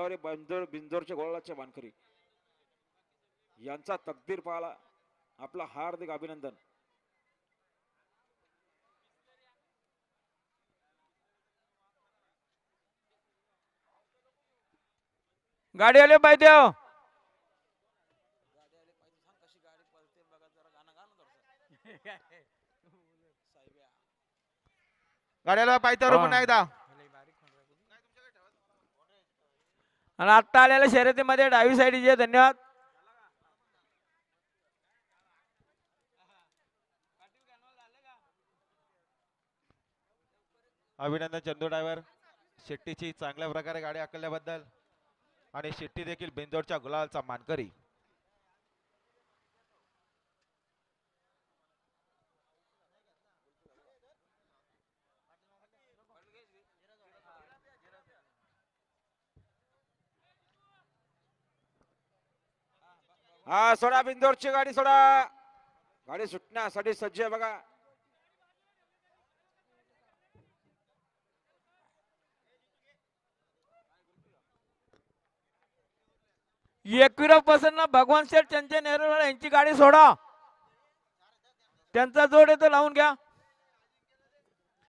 बोलावरे बिंजोर बिंजोरचे गोळाचे मानकरी यांचा तकदीर पाहला आपला हार्दिक अभिनंदन गाडी आले पाहिजे. गाड्याला. पुन्हा एकदा आणि आत्ता आलेल्या शर्यतीमध्ये डावी साईड जे धन्यवाद. अभिनंदन चंदू ड्रायव्हर शेट्टीची चांगल्या प्रकारे गाडी हाकलल्याबद्दल आणि शेट्टी देखील बिंदोडच्या गुलालचा मानकरी. हा सोडा बिंदोरची गाडी सोडा. गाडी सुटण्यासाठी सज्ज आहे बघा. एकविरा पसंत भगवान शेठ त्यांचे नेहरू यांची गाडी सोडा. त्यांचा जोड येतो लावून घ्या.